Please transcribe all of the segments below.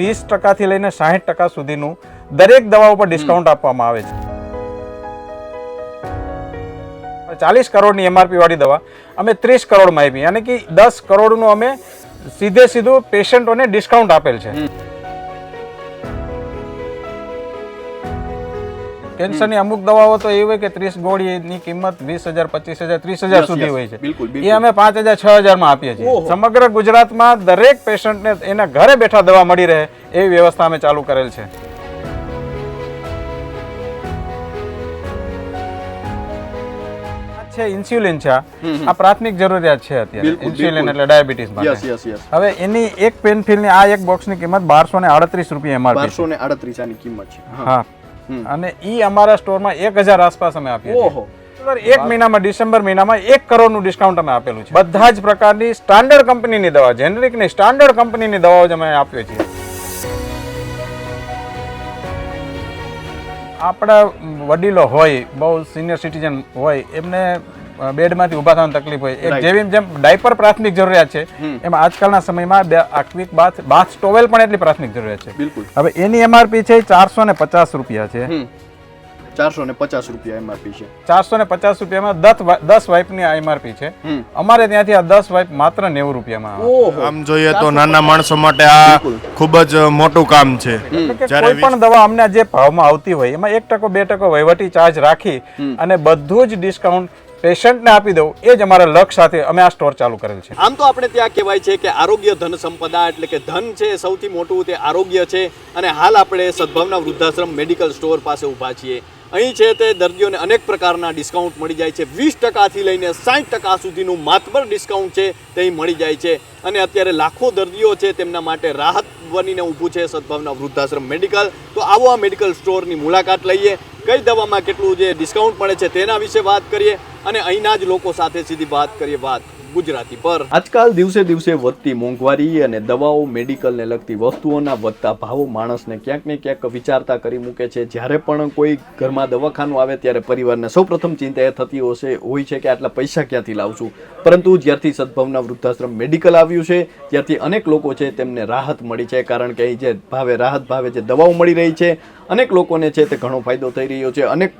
વીસ ટકાથી લઈને સાહીઠ ટકા સુધીનું દરેક દવા ઉપર ડિસ્કાઉન્ટ આપવામાં આવે છે. ચાલીસ કરોડની એમઆરપી વાળી દવા અમે ત્રીસ કરોડમાં આપી. યાની કે દસ કરોડનું અમે સીધે સીધું પેશન્ટોને ડિસ્કાઉન્ટ આપેલ છે. કેન્સરની અમુક દવાઓ તો એવી હોય કે ત્રીસ ગોળીની કિંમત વીસ હજાર પચીસ હજાર ત્રીસ હજાર સુધી હોય છે. એ અમે પાંચ હજાર છ હજારમાં આપીએ છીએ. સમગ્ર ગુજરાતમાં દરેક પેશન્ટને એના ઘરે બેઠા દવા મળી રહે એવી વ્યવસ્થા અમે ચાલુ કરેલ છે. છે ઇન્સ્યુલિન છે આ. પ્રાથમિક જરૂરિયાત છે અત્યારે. ઇન્સ્યુલિન એટલે ડાયાબિટીસ માટે. હવે એની એક પેનફિલની આ એક બોક્સની કિંમત બારસો ને આડત્રીસ રૂપિયા એમઆરપી બારસો ને આડત્રીસ આની કિંમત છે. હા. અને ઈ અમારા સ્ટોરમાં એક હજાર આસપાસ અમે આપીએ ઓહો. એક મહિનામાં ડિસેમ્બર મહિનામાં એક કરોડનું ડિસ્કાઉન્ટ અમે આપેલું છે. બધા જ પ્રકારની સ્ટાન્ડર્ડ કંપનીની દવા જેનરિક નહીં સ્ટાન્ડર્ડ કંપનીની દવાઓ જ અમે આપીએ છીએ. આપણા વડીલો હોય બહુ સિનિયર સિટીઝન હોય એમને બેડમાંથી ઊભા થવાની તકલીફ હોય. એક જેવી જેમ ડાયપર પ્રાથમિક જરૂરિયાત છે એમ આજકાલના સમયમાં આક્વિક બાથ બાથ ટોવેલ પણ એટલી પ્રાથમિક જરૂરિયાત છે. બિલકુલ. હવે એની એમઆરપી છે ચારસો ને પચાસ રૂપિયા છે. ચારસો ને પચાસ રૂપિયા એમઆરપી છે. ચારસો ને પચાસ રૂપિયામાં દસ દસ વાઇપની એમઆરપી છે. અમારે ત્યાંથી આ દસ વાઇપ માત્ર નેવું રૂપિયામાં આમ જોઈએ તો નાના માણસો માટે આ ખૂબ જ મોટું કામ છે. જ્યારે કોઈ પણ દવા અમને જે ભાવમાં આવતી હોય એમાં એક ટકો બે ટકો વહીવટી ચાર્જ રાખી અને બધું જ ડિસ્કાઉન્ટ પેશન્ટને આપી દઉં, એ જ અમારા લક્ષ્ય સાથે અમે આ સ્ટોર ચાલુ કરેલ છે. આમ તો આપણે ત્યાં કહેવાય છે કે આરોગ્ય ધન સંપદા એટલે કે ધન છે સૌથી મોટું તે આરોગ્ય છે અને હાલ આપણે સદભાવના વૃદ્ધાશ્રમ મેડિકલ સ્ટોર પાસે ઊભા છીએ. અહીં છે તે દર્દીઓને અનેક પ્રકારના ડિસ્કાઉન્ટ મળી જાય છે. વીસ ટકાથી લઈને સાઠ ટકા સુધીનું માતબર ડિસ્કાઉન્ટ છે તે મળી જાય છે. અને અત્યારે લાખો દર્દીઓ છે તેમના માટે રાહત બનીને ઊભું છે સદભાવના વૃદ્ધાશ્રમ મેડિકલ. તો આવો આ મેડિકલ સ્ટોરની મુલાકાત લઈએ. કઈ દવામાં કેટલું જે ડિસ્કાઉન્ટ મળે છે તેના વિશે વાત કરીએ અને અહીંના જ લોકો સાથે સીધી વાત કરીએ વાત ગુજરાતી પર. આજકાલ દિવસે દિવસે વધતી મોંઘવારી અને દવાઓ મેડિકલને લગતી વસ્તુઓના વધતા ભાવો માણસને ક્યાંક ને ક્યાંક વિચારતા કરી મૂકે છે. જ્યારે પણ કોઈ ઘરમાં દવાખાનું આવે ત્યારે પરિવારને સૌપ્રથમ ચિંતા એ થતી હશે, હોય છે કે આટલા પૈસા ક્યાંથી લાવશું? પરંતુ જ્યારથી સદભાવના વૃદ્ધાશ્રમ મેડિકલ આવ્યું છે, ત્યારથી અનેક લોકો છે તેમને રાહત મળી છે, કારણ કે અહીં જે ભાવે રાહત ભાવે જે દવાઓ મળી રહી છે અનેક લોકોને છે તે ઘણો ફાયદો થઈ રહ્યો છે. અનેક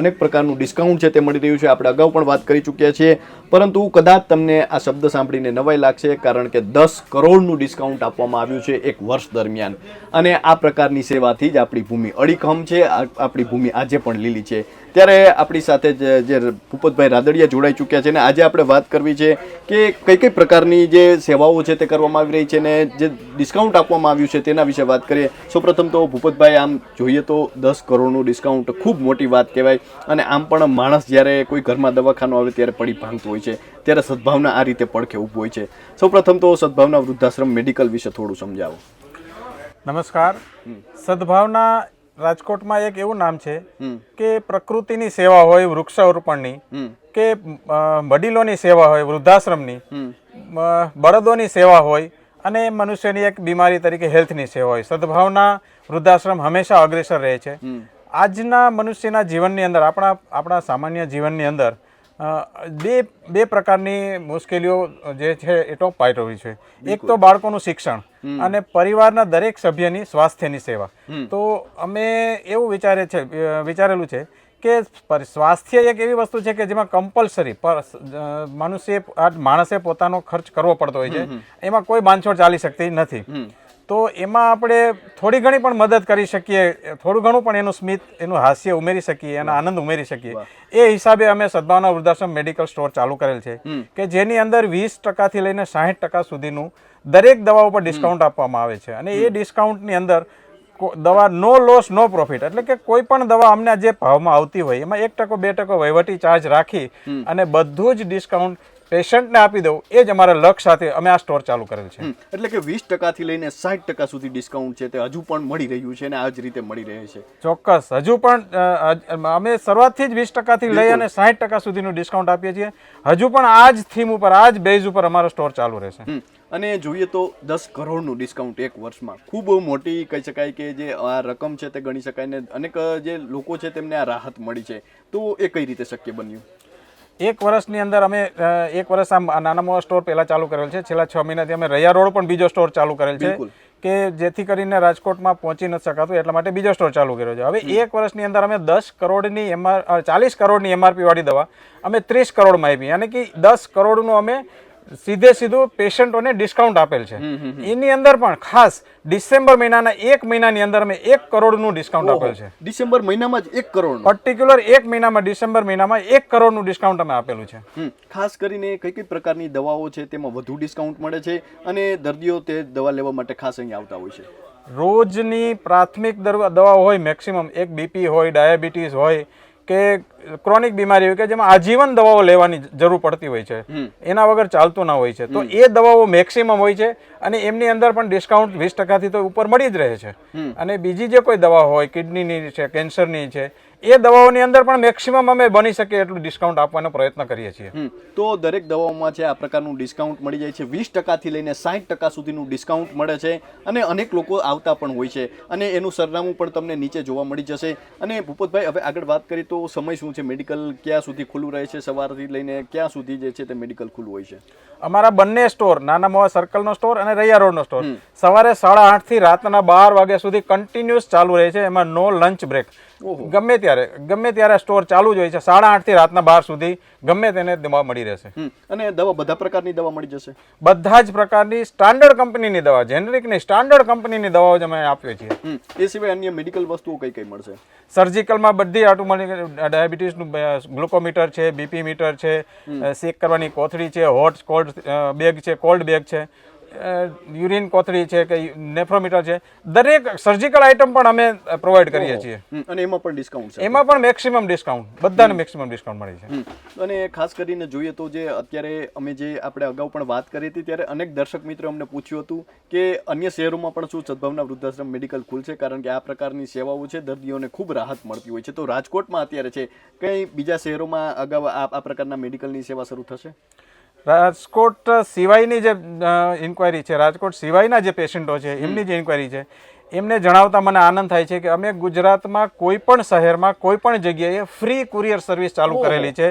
અનેક પ્રકારનું ડિસ્કાઉન્ટ છે તે મળી રહ્યું છે. આપણે અગાઉ પણ વાત કરી ચૂક્યા છીએ. પરંતુ કદાચ તમને આ શબ્દ સાંભળીને નવાઈ લાગશે, કારણ કે દસ કરોડનું ડિસ્કાઉન્ટ આપવામાં આવ્યું છે એક વર્ષ દરમિયાન. અને આ પ્રકારની સેવાથી જ આપણી ભૂમિ અડીખમ છે. આપણી ભૂમિ આજે પણ લીલી છે. ત્યારે આપણી સાથે જ ભૂપતભાઈ રાદડિયા જોડાઈ ચૂક્યા છે ને આજે આપણે વાત કરવી છે કે કઈ કઈ પ્રકારની જે સેવાઓ છે તે કરવામાં આવી રહી છે ને જે ડિસ્કાઉન્ટ આપવામાં આવ્યું છે તેના વિશે વાત કરીએ. સૌપ્રથમ તો ભૂપતભાઈ આમ જોઈએ તો દસ કરોડનું ડિસ્કાઉન્ટ ખૂબ મોટી વાત કહેવાય અને આમ પણ માણસ જ્યારે કોઈ ઘરમાં દવાખાનું આવે ત્યારે પડી ભાંગતું હોય છે. ત્યારે સદભાવના આ રીતે પડખે ઊભું હોય છે. સૌપ્રથમ તો સદભાવના વૃદ્ધાશ્રમ મેડિકલ વિશે થોડું સમજાવો. નમસ્કાર. સદભાવના રાજકોટમાં એક એવું નામ છે કે પ્રકૃતિની સેવા હોય વૃક્ષારોપણની કે વડીલોની સેવા હોય વૃદ્ધાશ્રમની બળદોની સેવા હોય અને મનુષ્યની એક બીમારી તરીકે હેલ્થની સેવા હોય. સદભાવના વૃદ્ધાશ્રમ હંમેશા અગ્રેસર રહે છે. આજના મનુષ્યના જીવનની અંદર આપણા આપણા સામાન્ય જીવનની અંદર બે બે પ્રકારની મુશ્કેલીઓ જે છે એ ટોપ પાયટોવી છે. એક તો બાળકોનું શિક્ષણ અને પરિવારના દરેક સભ્યની સ્વાસ્થ્યની સેવા. તો અમે એવું વિચારે છે વિચારેલું છે કે સ્વાસ્થ્ય એક એવી વસ્તુ છે કે જેમાં કમ્પલસરી મનુષ્ય આ માણસે પોતાનો ખર્ચ કરવો પડતો હોય છે. એમાં કોઈ બાંધછોડ ચાલી શકતી નથી. તો એમાં આપણે થોડી ઘણી પણ મદદ કરી શકીએ. થોડું ઘણું પણ એનું સ્મિત એનું હાસ્ય ઉમેરી શકીએ એનો આનંદ ઉમેરી શકીએ. એ હિસાબે અમે સદભાવના વૃદ્ધાશ્રમ મેડિકલ સ્ટોર ચાલુ કરેલ છે કે જેની અંદર વીસ ટકાથી લઈને સાહીઠ ટકા સુધીનું દરેક દવા ઉપર ડિસ્કાઉન્ટ આપવામાં આવે છે. અને એ ડિસ્કાઉન્ટની અંદર દવા નો લોસ નો પ્રોફિટ એટલે કે કોઈ પણ દવા અમને જે ભાવમાં આવતી હોય એમાં એક ટકો બે ટકો વહીવટી ચાર્જ રાખી અને બધું જ ડિસ્કાઉન્ટ પેશન્ટને આપી દઉં એ જ અમારા લક્ષ્ય સાથે અમે આ સ્ટોર ચાલુ કરેલ છે. એટલે કે વીસ ટકાથી લઈને સાઠ ટકા સુધી ડિસ્કાઉન્ટ છે તે હજુ પણ મળી રહ્યું છે અને આ જ રીતે મળી રહે છે. ચોક્કસ હજુ પણ અમે શરૂઆતથી જ વીસ ટકાથી લઈ અને સાઠ ટકા સુધીનું ડિસ્કાઉન્ટ આપીએ છીએ. હજુ પણ આ જ થીમ ઉપર આ જ બેઝ ઉપર અમારો સ્ટોર ચાલુ રહેશે. અને જોઈએ તો દસ કરોડનું ડિસ્કાઉન્ટ એક વર્ષમાં. ખૂબ મોટી કહી શકાય કે જે આ રકમ છે તે ગણી શકાય ને અનેક જે લોકો છે તેમને આ રાહત મળી છે. તો એ કઈ રીતે શક્ય બન્યું? એક વર્ષની અંદર અમે એક વર્ષ આમ આ નાના મોટા સ્ટોર પહેલાં ચાલુ કરેલ છે. છેલ્લા છ મહિનાથી અમે રૈયા રોડ પણ બીજો સ્ટોર ચાલુ કરેલ છે કે જેથી કરીને રાજકોટમાં પહોંચી નથી શકાતું એટલા માટે બીજો સ્ટોર ચાલુ કર્યો છે. હવે એક વર્ષની અંદર અમે દસ કરોડની એમઆર ચાલીસ કરોડની એમઆરપી વાળી દવા અમે ત્રીસ કરોડમાં આપી. યાની કે દસ કરોડનું અમે સીધે સીધું પેશન્ટોને ડિસ્કાઉન્ટ આપેલ છે. એની અંદર પણ ખાસ ડિસેમ્બર મહિનાના એક મહિનાની અંદર અમે એક કરોડનું ડિસ્કાઉન્ટ આપેલ છે. ડિસેમ્બર મહિનામાં જ એક કરોડ પર્ટિક્યુલર એક મહિનામાં ડિસેમ્બર મહિનામાં એક કરોડનું ડિસ્કાઉન્ટ અમે આપેલું છે. ખાસ કરીને કઈ કઈ પ્રકારની દવાઓ છે તેમાં વધુ ડિસ્કાઉન્ટ મળે છે અને દર્દીઓ તે દવા લેવા માટે ખાસ અહીં આવતા હોય છે? રોજની પ્રાથમિક દવાઓ હોય મેક્સિમમ એક બીપી હોય ડાયાબિટીસ હોય કે ક્રોનિક બીમારી હોય કે જેમાં આજીવન દવાઓ લેવાની જરૂર પડતી હોય છે એના વગર ચાલતું ના હોય છે. તો એ દવાઓ મેક્સિમમ હોય છે અને એમની અંદર પણ ડિસ્કાઉન્ટ વીસ ટકાથી તો ઉપર મળી જ રહે છે. અને બીજી જે કોઈ દવા હોય કિડનીની છે કેન્સરની છે એ દવાઓની અંદર પણ મેક્સિમમ અમે બની શકે એટલું ડિસ્કાઉન્ટ આપવાનો પ્રયત્ન કરીએ છીએ. તો દરેક દવાઓમાં છે આ પ્રકારનું ડિસ્કાઉન્ટ મળી જાય છે. વીસ ટકાથી લઈને સાઠ ટકા સુધીનું ડિસ્કાઉન્ટ મળે છે અને અનેક લોકો આવતા પણ હોય છે અને એનું સરનામું પણ તમને નીચે જોવા મળી જશે. અને ભૂપતભાઈ હવે આગળ વાત કરીએ તો સમય શું છે? મેડિકલ ક્યાં સુધી ખુલ્લું રહે છે? સવારથી લઈને ક્યાં સુધી જે છે તે મેડિકલ ખુલ્લું હોય છે? અમારા બંને સ્ટોર નાના મોવા સર્કલનો સ્ટોર અને રૈયા રોડનો સ્ટોર સવારે સાડા આઠથી રાતના બાર વાગ્યા સુધી કન્ટિન્યુઅસ ચાલુ રહે છે. એમાં નો લંચ બ્રેક ગમે ત્યારે ગમે ત્યારે સ્ટોર ચાલુ જ હોય છે સાડા આઠથી રાતના બાર સુધી ગમે તેને દવા મળી રહેશે. અને દવા બધા પ્રકારની દવા મળી જશે? બધા જ પ્રકારની સ્ટાન્ડર્ડ કંપનીની દવા જેનરિકની સ્ટાન્ડર્ડ કંપનીની દવાઓ જ અમે આપીએ છીએ. એ સિવાય અન્ય મેડિકલ વસ્તુઓ કઈ કઈ મળશે? સર્જિકલમાં બધી ઓટોમેટિક ડાયાબિટીસનું ગ્લુકોમીટર છે બીપી મીટર છે શેક કરવાની કોથળી છે હોટ કોલ્ડ બેગ છે કોલ્ડ બેગ છે. યુરિન કોથળી છે કે નેફ્રોમીટર છે દરેક સર્જિકલ આઇટમ પણ અમે પ્રોવાઈડ કરીએ છીએ. અને એમાં પણ ડિસ્કાઉન્ટ છે. એમાં પણ મેક્સિમમ ડિસ્કાઉન્ટ બધાને મેક્સિમમ ડિસ્કાઉન્ટ મળે છે. અને ખાસ કરીને જોઈએ તો જે અત્યારે અમે જે આપણે અગાઉ પણ વાત કરી હતી ત્યારે અનેક દર્શક મિત્રો અમને પૂછ્યું હતું કે અન્ય શહેરોમાં પણ શું સદભાવના વૃદ્ધાશ્રમ મેડિકલ ખુલશે કારણ કે આ પ્રકારની સેવાઓ છે દર્દીઓને ખૂબ રાહત મળતી હોય છે. તો રાજકોટમાં અત્યારે છે કઈ બીજા શહેરોમાં અગાઉ આ આ પ્રકારના મેડિકલની સેવા શરૂ થશે? રાજકોટ સિવાયની જે ઇન્ક્વાયરી છે રાજકોટ સિવાયના જે પેશન્ટો છે એમની જે ઇન્ક્વાયરી છે એમને જણાવતા મને આનંદ થાય છે કે અમે ગુજરાતમાં કોઈ પણ શહેરમાં કોઈ પણ જગ્યાએ ફ્રી કુરિયર સર્વિસ ચાલુ કરેલી છે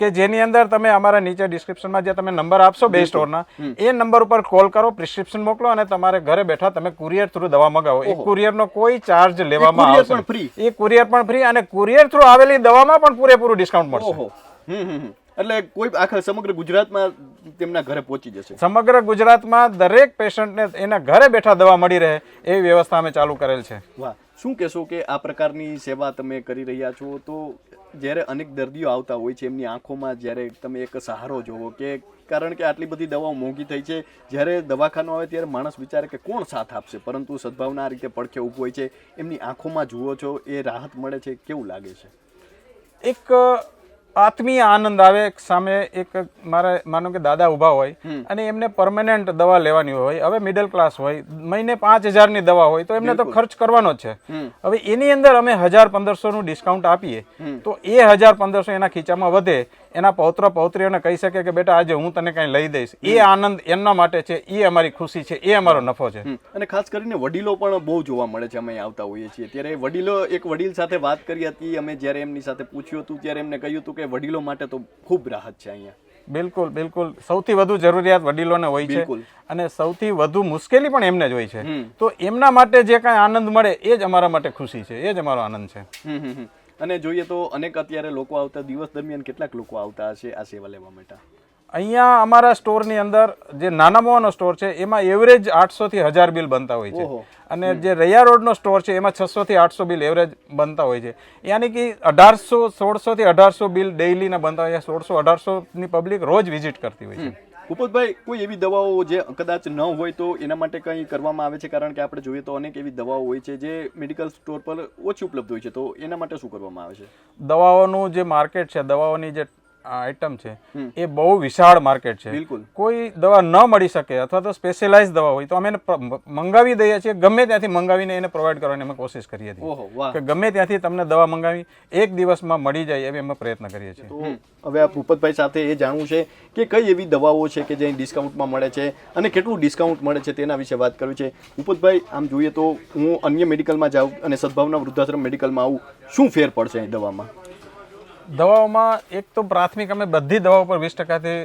કે જેની અંદર તમે અમારા નીચે ડિસ્ક્રિપ્શનમાં જે તમે નંબર આપશો બે સ્ટોરના એ નંબર ઉપર કોલ કરો પ્રિસ્ક્રિપ્શન મોકલો અને તમારે ઘરે બેઠા તમે કુરિયર થ્રુ દવા મગાવો. એ કુરિયરનો કોઈ ચાર્જ લેવામાં આવશે એ કુરિયર પણ ફ્રી અને કુરિયર થ્રુ આવેલી દવામાં પણ પૂરેપૂરું ડિસ્કાઉન્ટ મળશે. હમ હમ હમ. એટલે કોઈ આખા સમગ્ર ગુજરાતમાં તેમના ઘરે પહોંચી જશે. સમગ્ર ગુજરાતમાં દરેક પેશન્ટને એના ઘરે બેઠા દવા મળી રહે એવી વ્યવસ્થા અમે ચાલુ કરેલ છે. વાહ. શું કહેશો કે આ પ્રકારની સેવા તમે કરી રહ્યા છો? તો જ્યારે અનેક દર્દીઓ આવતા હોય છે એમની આંખોમાં જ્યારે તમે એક સહારો જોવો કે કારણ કે આટલી બધી દવાઓ મોંઘી થઈ છે જ્યારે દવાખાનું આવે ત્યારે માણસ વિચારે કે કોણ સાથ આપશે? પરંતુ સદભાવના આ રીતે પડખે ઊભો હોય છે એમની આંખોમાં જુઓ છો એ રાહત મળે છે કેવું લાગે છે? એક આત્મીય આનંદ આવે સામે એક મારા માનો કે દાદા ઊભા હોય અને એમને પરમેનન્ટ દવા લેવાની હોય હવે મિડલ ક્લાસ હોય મહિને પાંચ હજારની દવા હોય તો એમને તો ખર્ચ કરવાનો જ છે. હવે એની અંદર અમે હજાર પંદરસોનું ડિસ્કાઉન્ટ આપીએ તો એ હજાર પંદરસો એના ખીચામાં વધે એના પૌત્ર પૌત્રીઓને કહી શકે કે બેટા આજે હું તને કંઈ લઈ દઈશ. એ આનંદ એમના માટે છે એ અમારી ખુશી છે એ અમારો નફો છે. અને ખાસ કરીને વડીલો પણ બહુ જોવા મળે છે અમે આવતા હોઈએ છીએ. ત્યારે વડીલો એક વડીલ સાથે વાત કરી હતી અમે જ્યારે એમની સાથે પૂછ્યું હતું ત્યારે એમને કહ્યું હતું કે વડીલો માટે તો ખૂબ રાહત છે અહીંયા. બિલકુલ બિલકુલ. સૌથી વધુ જરૂરિયાત વડીલોને હોય છે. અને સૌથી વધુ મુશ્કેલી પણ એમને જ હોય છે. તો એમના માટે જે કાંઈ આનંદ મળે એ જ અમારા માટે ખુશી છે એ જ અમારો આનંદ છે. અને જોઈએ તો અનેક અત્યારે લોકો આવતા દિવસ દરમિયાન કેટલાક લોકો આવતા હશે આ સેવા લેવા માટે? અહીંયા અમારા સ્ટોરની અંદર જે નાના મોવાનો સ્ટોર છે એમાં એવરેજ આઠસો થી હજાર બિલ બનતા હોય છે. અને જે રૈયા રોડનો સ્ટોર છે એમાં છસો થી આઠસો બિલ એવરેજ બનતા હોય છે. યાની કે અઢારસો સોળસો થી અઢારસો બિલ ડેઇલીના બનતા હોય છે. સોળસો અઢારસોની પબ્લિક રોજ વિઝિટ કરતી હોય છે. ભૂપતભાઈ કોઈ એવી દવાઓ જે કદાચ ન હોય તો એના માટે કંઈ કરવામાં આવે છે? કારણ કે આપણે જોઈએ તો અનેક એવી દવાઓ હોય છે જે મેડિકલ સ્ટોર પર ઓછી ઉપલબ્ધ હોય છે. તો એના માટે શું કરવામાં આવે છે? દવાઓનું જે માર્કેટ છે, દવાઓની જે આઇટમ છે એ બહુ વિશાળ માર્કેટ છે. બિલકુલ. કોઈ દવા ન મળી શકે અથવા તો સ્પેશિયલાઇઝ દવા હોય તો અમે એને મંગાવી દઈએ છીએ ગમે ત્યાંથી મંગાવીને એને પ્રોવાઈડ કરવાની અમે કોશિશ કરીએ છીએ. કે ગમે ત્યાંથી તમને દવા મંગાવી એક દિવસમાં મળી જાય એવી અમે પ્રયત્ન કરીએ છીએ. હવે આ ભૂપતભાઈ સાથે એ જાણવું છે કે કઈ એવી દવાઓ છે કે જે ડિસ્કાઉન્ટમાં મળે છે અને કેટલું ડિસ્કાઉન્ટ મળે છે તેના વિશે વાત કરવી છે. ભૂપતભાઈ આમ જોઈએ તો હું અન્ય મેડિકલમાં જાઉં અને સદભાવના વૃદ્ધાશ્રમ મેડિકલમાં આવું શું ફેર પડશે દવામાં? દવાઓમાં એક તો પ્રાથમિક અમે બધી દવાઓ પર વીસ ટકાથી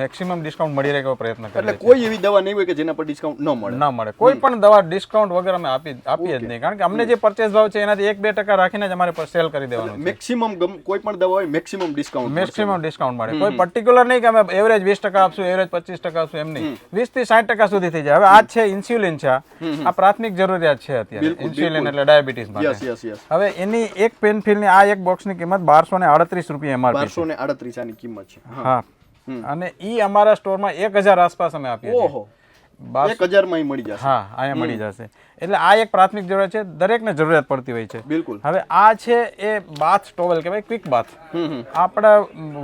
મેક્સિમમ ડિસ્કાઉન્ટ મળી રહે એવો પ્રયત્ન કરીએ એટલે કોઈ એવી દવા નહીં હોય કે જેના પર ડિસ્કાઉન્ટ ન મળે. ના મળે. કોઈ પણ દવા ડિસ્કાઉન્ટ વગર અમે આપી આપીએ જ નહીં. કારણ કે અમને જે પરચેસ ભાવ છે એનાથી એક બે ટકા રાખીને જ અમારે સેલ કરી દેવાનું મેક્સિમમ કોઈ પણ દવા હોય મેક્સિમમ ડિસ્કાઉન્ટ મેક્સિમમ ડિસ્કાઉન્ટ મળે. કોઈ પર્ટિક્યુલર નહીં કે અમે એવરેજ વીસ ટકા આપશું એવરેજ પચીસ ટકા આપશું એમ નહીં. વીસથી સાઠ ટકા સુધી થઈ જાય. હવે આ છે ઇન્સ્યુલિન છે આ. પ્રાથમિક જરૂરિયાત છે અત્યારે. ઇન્સ્યુલિન એટલે ડાયાબિટીસ માટે. હવે એની એક પેનફિલની આ એક બોક્સની કિંમત બારસો ને આડત્રીસ રૂપિયા એમઆરપી બારસો ને આડત્રીસ આની કિંમત છે. હા. અને ઈ અમારા સ્ટોરમાં એક હજાર આસપાસ અમે આપીએ છીએ. એક હજારમાં મળી જશે. હા અહીંયા મળી જશે. એટલે આ એક પ્રાથમિક જરૂરિયાત છે દરેકને જરૂરિયાત પડતી હોય છે. બિલકુલ. હવે આ છે એ બાથ ટોવેલ કહેવાય ક્વિક બાથ આપણા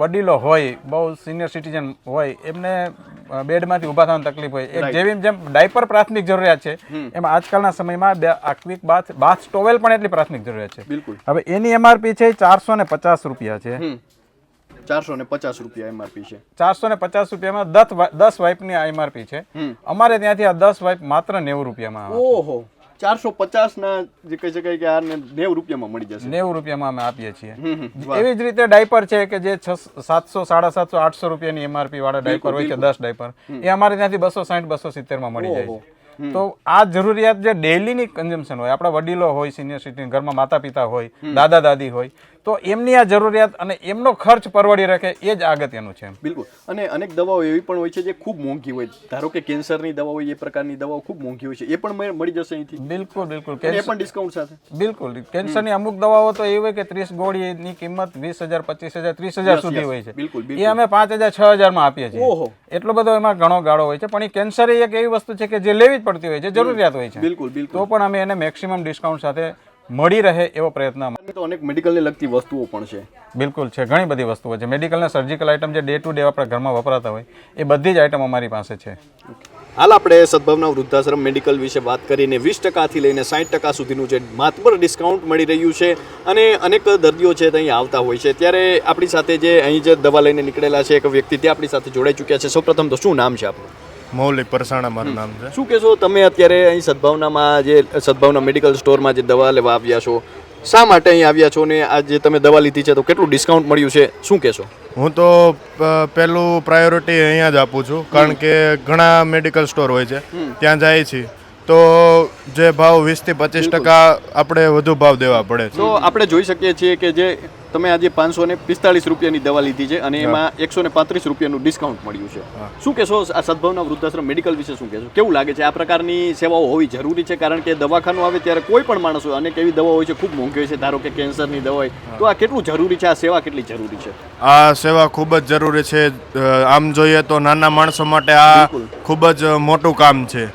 વડીલો હોય બહુ સિનિયર સિટીઝન હોય એમને બેડમાંથી ઊભા થવાની તકલીફ હોય એક જેવી જેમ ડાયપર પ્રાથમિક જરૂરિયાત છે એમ આજકાલના સમયમાં આ ક્વિક બાથ બાથ ટોવેલ પણ એટલી પ્રાથમિક જરૂરિયાત છે. બિલકુલ. હવે એની એમઆરપી છે ચારસો ને પચાસ રૂપિયા છે. ચારસો ને પચાસ રૂપિયા એમઆરપી છે. ચારસો ને પચાસ રૂપિયામાં દસ દસ વાઇપની આ એમઆરપી છે. અમારે ત્યાંથી આ દસ વાઇપ માત્ર નેવું રૂપિયામાં ઓહો ચારસો પચાસ ના જે કહી શકાય કે આને નેવું રૂપિયામાં મળી જશે. નેવું રૂપિયામાં અમે આપીએ છીએ. એવી જ રીતે ડાયપર છે કે જે સાતસો સાડા સાતસો આઠસો રૂપિયાની એમઆરપી વાળા ડાયપર હોય છે દસ ડાયપર. એ અમારે ત્યાંથી બસો સાઠ બસો સિત્તેરમાં મળી જાય છે. તો આ જરૂરિયાત જે ડેલીની કન્ઝમ્પશન હોય આપણા વડીલો હોય સિનિયર સિટીઝન ઘરમાં માતા પિતા હોય દાદા દાદી હોય તો એમની આ જરૂરિયાત અને એમનો ખર્ચ પરવડી રાખે એ જ અગત્યનું છે બિલકુલ. અને અનેક દવાઓ એવી પણ હોય છે જે ખૂબ મોંઘી હોય. ધારો કે કેન્સરની દવા હોય એ પ્રકારની દવાઓ ખૂબ મોંઘી હોય છે. એ પણ મળી જશે અહીંથી. બિલકુલ બિલકુલ. એ પણ ડિસ્કાઉન્ટ સાથે. બિલકુલ. કેન્સરની અમુક દવાઓ તો એવી હોય કે ત્રીસ ગોળીની કિંમત વીસ હજાર પચીસ હજાર ત્રીસ હજાર સુધી હોય છે. બિલકુલ, એ અમે પાંચ હજાર છ હજારમાં આપીએ છીએ. એટલો બધો એમાં ઘણો ગાળો હોય છે. પણ એ કેન્સર એ એક એવી વસ્તુ છે કે જે લેવી જ પડતી હોય છે જરૂરિયાત હોય છે. બિલકુલ બિલકુલ. તો પણ અમે એને મેક્સિમમ ડિસ્કાઉન્ટ સાથે મળી રહે એવો પ્રયત્ન તો અનેક મેડિકલને લગતી વસ્તુઓ પણ છે. બિલકુલ છે ઘણી બધી વસ્તુઓ છે. મેડિકલના સર્જિકલ આઇટમ જે ડે ટુ ડે આપણા ઘરમાં વપરાતા હોય એ બધી જ આઇટમ અમારી પાસે છે. હાલ આપણે સદભાવના વૃદ્ધાશ્રમ મેડિકલ વિશે વાત કરીને વીસ ટકાથી લઈને સાઠ ટકા સુધીનું જે માતબર ડિસ્કાઉન્ટ મળી રહ્યું છે અને અનેક દર્દીઓ છે તે અહીં આવતા હોય છે. ત્યારે આપણી સાથે જે અહીં જે દવા લઈને નીકળેલા છે એક વ્યક્તિ તે આપણી સાથે જોડાઈ ચૂક્યા છે. સૌપ્રથમ તો શું નામ છે આપણું મૌલિક પરસાણા મારું નામ છે. શું કહેશો તમે અત્યારે અહીં સદભાવનામાં જે સદભાવના મેડિકલ સ્ટોરમાં જે દવા લેવા આવ્યા છો શા માટે અહીં આવ્યા છો ને આ જે તમે દવા લીધી છે તો કેટલું ડિસ્કાઉન્ટ મળ્યું છે? શું કહેશો? હું તો પહેલું પ્રાયોરિટી અહીંયા જ આપું છું કારણ કે ઘણા મેડિકલ સ્ટોર હોય છે ત્યાં જાય છે. તો જે ભાવ વીસથી પચીસ ટકા આપણે વધુ ભાવ દેવા પડે તો આપણે જોઈ શકીએ છીએ કે જે તમે આજે પાંચસો ને પિસ્તાળીસ રૂપિયાની દવા લીધી છે અને એમાં એકસો ને પાંત્રીસ રૂપિયાનું ડિસ્કાઉન્ટ મળ્યું છે. શું કહેશો? આ સદભાવના વૃદ્ધાશ્રમ મેડિકલ વિશે શું કહેશો? કેવું લાગે છે? આ પ્રકારની સેવાઓ હોવી જરૂરી છે? કારણ કે દવાખાનું આવે ત્યારે કોઈ પણ માણસ હોય અનેક એવી દવા હોય છે ખૂબ મોંઘી હોય છે ધારો કે કેન્સરની દવા હોય. તો આ કેટલું જરૂરી છે? આ સેવા કેટલી જરૂરી છે? આ સેવા ખૂબ જ જરૂરી છે. આમ જોઈએ તો નાના માણસો માટે આ ખૂબ જ મોટું કામ છે.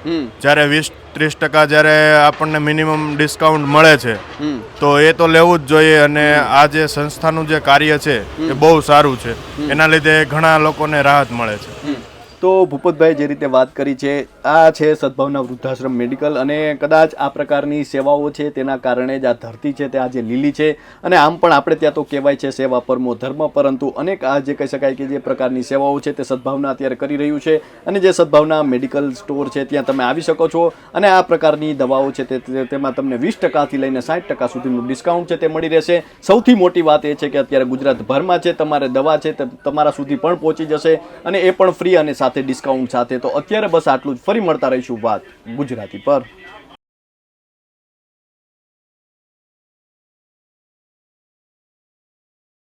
જ્યારે વીસ ત્રીસ ટકા જ્યારે આપણને મિનિમમ ડિસ્કાઉન્ટ મળે છે તો એ તો લેવું જ જોઈએ અને આ જે સંસ્થાનું જે કાર્ય છે એ બહુ સારું છે. એના લીધે ઘણા લોકોને રાહત મળે છે. તો ભૂપતભાઈ જે રીતે વાત કરી છે, આ છે સદભાવના વૃદ્ધાશ્રમ મેડિકલ અને કદાચ આ પ્રકારની સેવાઓ છે તેના કારણે જ આ ધરતી છે તે આજે લીલી છે અને આમ પણ આપણે ત્યાં તો કહેવાય છે સેવા પરમો ધર્મ, પરંતુ અનેક આ જે કહી શકાય કે જે પ્રકારની સેવાઓ છે તે સદભાવના અત્યારે કરી રહ્યું છે અને જે સદભાવના મેડિકલ સ્ટોર છે ત્યાં તમે આવી શકો છો અને આ પ્રકારની દવાઓ છે તે તેમાં તમને વીસ ટકાથી લઈને સાઠ ટકા સુધીનું ડિસ્કાઉન્ટ છે તે મળી રહેશે. સૌથી મોટી વાત એ છે કે અત્યારે ગુજરાતભરમાં છે, તમારે દવા છે તે તમારા સુધી પણ પહોંચી જશે અને એ પણ ફ્રી અને સાથે ડિસ્કાઉન્ટ સાથે તો અત્યારે બસ આટલું જ. ફરી મળતા રહીશું વાત ગુજરાતી પર.